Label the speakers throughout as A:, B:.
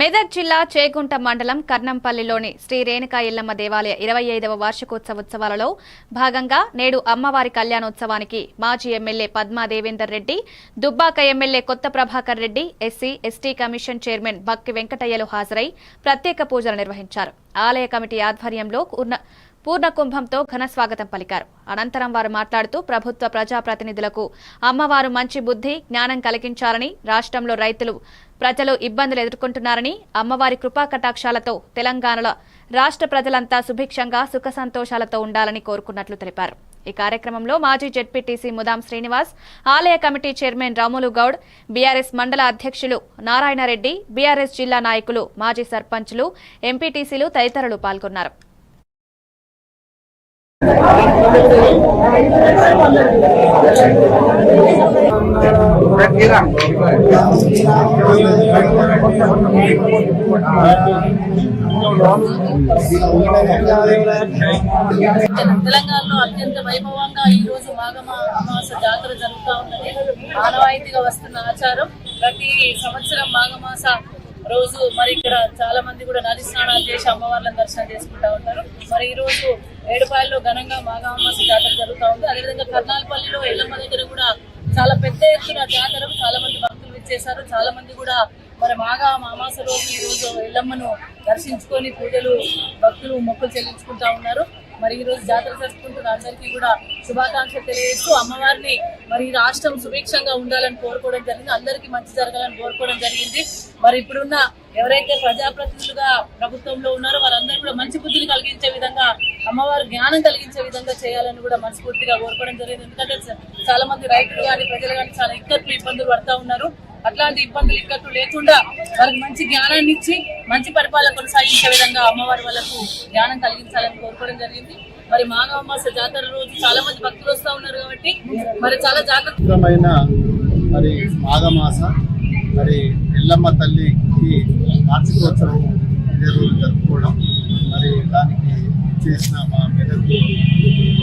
A: మెదక్ జిల్లా చేగుంట మండలం కర్నంపల్లిలోని శ్రీ రేణుకా ఇల్లమ్మ దేవాలయ ఇరవై ఐదవ వార్షికోత్సవోత్సవాలలో భాగంగా నేడు అమ్మవారి కళ్యాణోత్సవానికి మాజీ MLA Padma Devender Reddy Dubbaka MLA Kotha Prabhakar Reddy SC ST commission chairman భక్తి వెంకటయ్యలు హాజరై ప్రత్యేక పూజలు నిర్వహించారు. ఆలయ కమిటీ ఆధ్వర్యంలో పూర్ణ కుంభంతో ఘన స్వాగతం పలికారు. అనంతరం వారు మాట్లాడుతూ ప్రభుత్వ ప్రజాప్రతినిధులకు అమ్మవారు మంచి బుద్ధి జ్ఞానం కలిగించాలని రాష్ట్రంలో రైతులు ప్రజలు ఇబ్బందులు ఎదుర్కొంటున్నారని అమ్మవారి కృపా కటాక్షాలతో తెలంగాణలో రాష్ట్ర ప్రజలంతా సుభిక్షంగా సుఖ సంతోషాలతో ఉండాలని కోరుకున్నట్లు తెలిపారు. ఈ కార్యక్రమంలో మాజీ జెడ్పీటీసీ ముదాం శ్రీనివాస్ ఆలయ committee chairman Ramulu Goud BRS మండల అధ్యక్షులు నారాయణరెడ్డి బీఆర్ఎస్ జిల్లా నాయకులు మాజీ సర్పంచ్లు ఎంపీటీసీలు తదితరులు పాల్గొన్నారు.
B: తెలంగాణలో అత్యంత వైభవంగా ఈ రోజు మాఘమ అమావాస జాతర జరుగుతూ ఉన్నది. ఆనవాయితీగా వస్తున్న ఆచారం ప్రతి సంవత్సరం మాఘమాస రోజు మరి ఇక్కడ చాలా మంది కూడా నది స్నానాలు చేసి అమ్మవార్లను దర్శనం చేసుకుంటా ఉంటారు మరి ఈ రోజు ఏడుపాయల్లో ఘనంగా మాగామాస జాతర జరుగుతూ ఉంది. అదేవిధంగా కర్నాలపల్లిలో ఎల్లమ్మ దగ్గర కూడా చాలా పెద్ద ఎత్తున జాతర చాలా మంది భక్తులు విచ్చేశారు. చాలా మంది కూడా మరి మాగా మామాస రోజు ఈ రోజు ఎల్లమ్మను దర్శించుకొని పూజలు భక్తులు మొక్కులు చెల్లించుకుంటా ఉన్నారు. మరి ఈ జాతర జరుపుకుంటున్న అందరికీ కూడా శుభాకాంక్షలు తెలియజేస్తూ అమ్మవారిని మరి రాష్ట్రం సుభిక్షంగా ఉండాలని కోరుకోవడం జరిగింది. అందరికీ మంచి జరగాలని కోరుకోవడం జరిగింది. మరి ఇప్పుడున్న ఎవరైతే ప్రజాప్రతినిధులుగా ప్రభుత్వంలో ఉన్నారో వారందరూ కూడా మంచి బుద్ధిని కలిగించే విధంగా అమ్మవారు జ్ఞానం కలిగించే విధంగా చేయాలని కూడా మనస్ఫూర్తిగా కోరుకోవడం జరిగింది. ఎందుకంటే చాలా మంది రైతులు కానీ ప్రజలు కానీ చాలా ఇక్కట్లు ఇబ్బందులు పడతా ఉన్నారు. అట్లాంటి ఇబ్బందులు ఇక్కట్లు లేకుండా వాళ్ళకి మంచి జ్ఞానాన్ని ఇచ్చి మంచి పరిపాలన కొనసాగించే విధంగా అమ్మవారి వాళ్ళకు జ్ఞానం కలిగించాలని కోరుకోవడం జరిగింది. మరి మాఘమాస జాతర రోజు చాలా మంది భక్తులు వస్తూ ఉన్నారు కాబట్టి మరి చాలా
C: జాగ్రత్తమైన మరి మాఘమాస మరి ఎల్లమ్మ తల్లికి వార్షికోత్సవం ఇదే రోజు జరుపుకోవడం మరి దానికి చేసిన మా మెదక్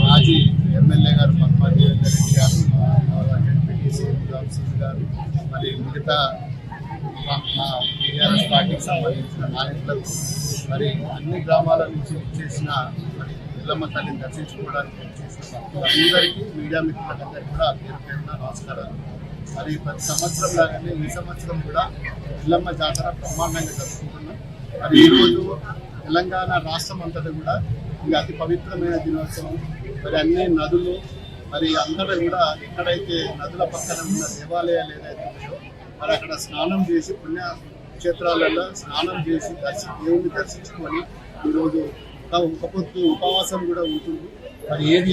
C: మాజీ ఎమ్మెల్యే గారు పద్మా రెడ్డి గారు మా గారు మరి మిగతా మా టీఆర్ఎస్ పార్టీకి సంబంధించిన నాయకులకు మరి అన్ని గ్రామాల నుంచి చేసిన మరి ఎల్లమ్మ తల్లిని దర్శించుకోవడానికి చేసిన భక్తులందరికీ మీడియా మిత్రులందరికీ కూడా పేరు పేరున నమస్కారాలు. మరి ప్రతి సంవత్సరం లాగానే ఈ సంవత్సరం కూడా పిల్లమ్మ జాతర బ్రహ్మాండంగా జరుపుకుంటున్నాం. మరి ఈరోజు తెలంగాణ రాష్ట్రం అంతటా కూడా ఇది అతి పవిత్రమైన దినోత్సవం మరి అన్ని నదులు మరి అందరూ కూడా ఎక్కడైతే నదుల పక్కన ఉన్న దేవాలయాలు ఏదైతే మరి అక్కడ స్నానం చేసి పుణ్య క్షేత్రాలలో స్నానం చేసి దర్శి దేవుణ్ణి దర్శించుకొని ఈరోజు ఒక పొద్దు ఉపవాసం కూడా ఉంటుంది. మరి ఏది